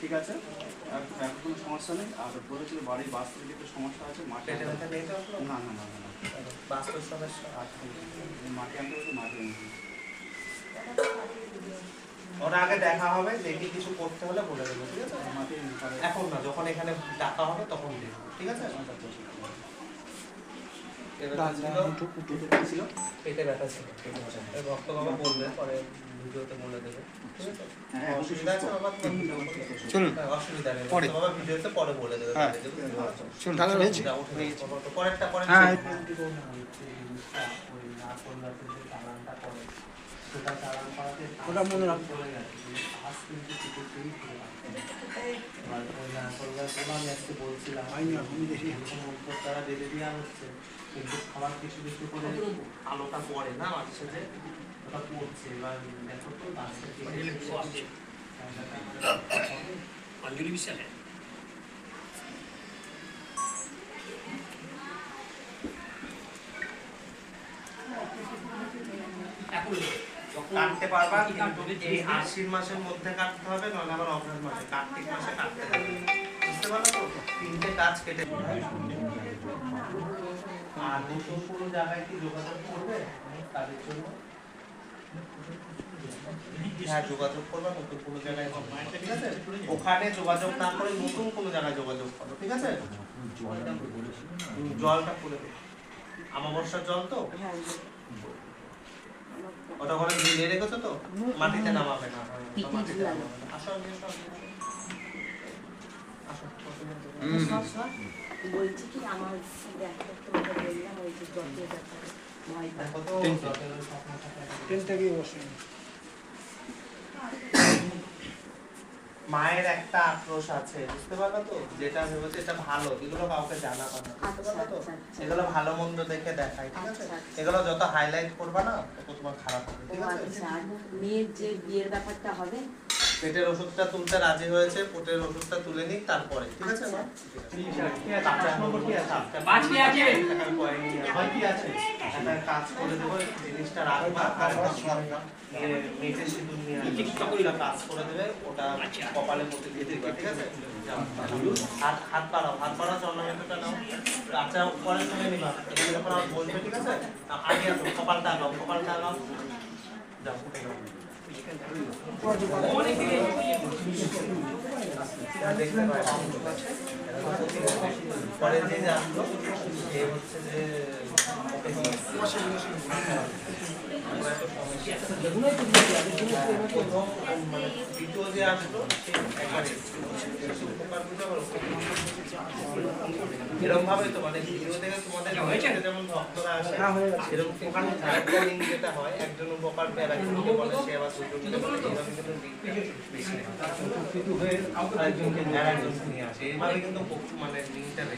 ঠিক আছে এখন সমস্যা নেই আর বলেছিল বাড়ির বাস্তবিক একটু সমস্যা আছে আপনার? না না না না না সমস্যা মাঠে আনতে বলছে ওরা আগে দেখা হবে, দেখি কিছু করতে হলে বলে দেবো, ঠিক আছে এখন না, যখন এখানে ডাকা হবে, তখন দেখব, ঠিক আছে ছিল? ছিল। পেটে ব্যথা ছিল। এই বাবা বলবে পরে ভিডিওতে বলে দেবে। ঠিক আছে? হ্যাঁ অসুবিধা আছে বাবা চলুন। হ্যাঁ, অসুবিধা নেই। পরে। বাবা ভিডিওতে পরে বলে দেবে। হ্যাঁ। চলুন তাহলে হয়েছে। পরেরটা পরে হ্যাঁ, ওটা মনে রাখব বলছিলাম তারা বেঁধে দেওয়া হচ্ছে কিন্তু খাবার কিছু কিছু করে আলোটা পড়ে না মাঝে ওটা পড়ছে এবার দেখো তো অঞ্জলি বিশ্বাস কাটতে পারবা। কিন্তু এই আশ্বিন মাসের মধ্যে কাটতে হবে নয় আবার অগ্রহণ মাসে কার্তিক মাসে কাটতে হবে। বুঝতে পারল তো? তিনটে কাজ কেটে আর নতুন কোনো জায়গায় কি যোগাযোগ করবে তাদের জন্য? হ্যাঁ যোগাযোগ করবা নতুন কোনো জায়গায় ঠিক আছে? ওখানে যোগাযোগ না করে নতুন কোনো জায়গায় যোগাযোগ করো ঠিক আছে? জলটা খুলে দেবে। আমাবস্যার জল তো? ওটা ওখানে ঝুলিয়ে রেখেছো তো? মাটিতে নামাবে না। মাটিতে নামাবে না। আসো আসো আসো। বলছি কি আমার ব্যাগটা তোমাকে বললাম ওই যে জটের ব্যাপারে। ভয় পাই। দেখো তো। জটের ওই স্বপ্ন থাকে। মায়ের একটা আক্রোশ আছে বুঝতে পারল তো যেটা ভেবেছে এটা ভালো এগুলো কাউকে জানা না বুঝতে পারল তো আচ্ছা, আচ্ছা। এগুলো ভালো মন্দ দেখে দেখাই ঠিক আছে আচ্ছা, আচ্ছা। এগুলো যত হাইলাইট করবা না তত তোমার খারাপ হবে ঠিক আছে আচ্ছা মেয়ের যে বিয়ের ব্যাপারটা হবে পেটের ওষুধটা তুলতে রাজি হয়েছে পেটের ওষুধটা তুলে নিক তারপরে। ঠিক আছে মা? কাঁচা নম্বর কি আছে। পাঁচ কি আছে? কি আছে একটা কাজ করে দেবো জিনিসটা রাখবা কাজ করে দেবে ওটা কপালে মধ্যে দিয়ে দিবে ঠিক আছে। হাত হাত বাড়াও হাত বাড়াও চন্দ্রমেন্দ্রটা নাও। আচ্ছা পরে তুমি নিবা। যখন আমার বলবে ঠিক আছে? আগে আসো কপালটা আগাও কপালটা আগাও। যাও। পরে। যে আসলো এ হচ্ছে যে দ্বিতীয় যে আসলো সে একবার এরকম ভাবে তো মানে ভিডিও দেখে তোমাদের হয়েছে? যেমন ভক্তরা আসে এরকম উপকার ট্রাভেলিং যেটা হয় একজন উপকার পেয়ে বলে সে আবার বলে কিন্তু বেশি একজনকে নিয়ে আসে। এইভাবে কিন্তু মানে লিঙ্কটা বেশি।